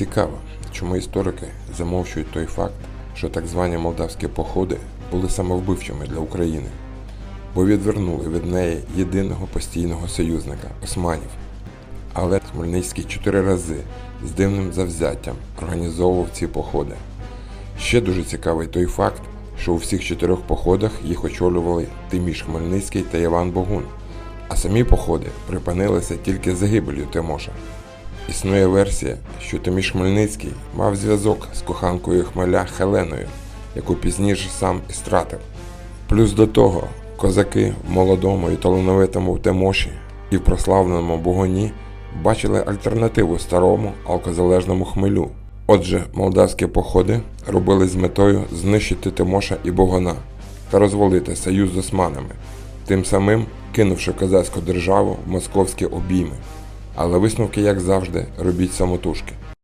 Цікаво, чому історики замовчують той факт, що так звані молдавські походи були самовбивчими для України, бо відвернули від неї єдиного постійного союзника османів. Але Хмельницький чотири рази з дивним завзяттям організовував ці походи. Ще дуже цікавий той факт, що у всіх чотирьох походах їх очолювали Тиміш Хмельницький та Іван Богун, а самі походи припинилися тільки загибелью Тимоша. Існує версія, що Тиміш Хмельницький мав зв'язок з коханкою Хмеля Хеленою, яку пізніше сам і стратив. Плюс до того, козаки в молодому і талановитому Тимоші і в прославленому Богоні бачили альтернативу старому алкозалежному хмелю. Отже, молдавські походи робили з метою знищити Тимоша і Богона та розвалити союз з османами, тим самим кинувши козацьку державу в московські обійми. Але висновки, як завжди, робіть самотужки.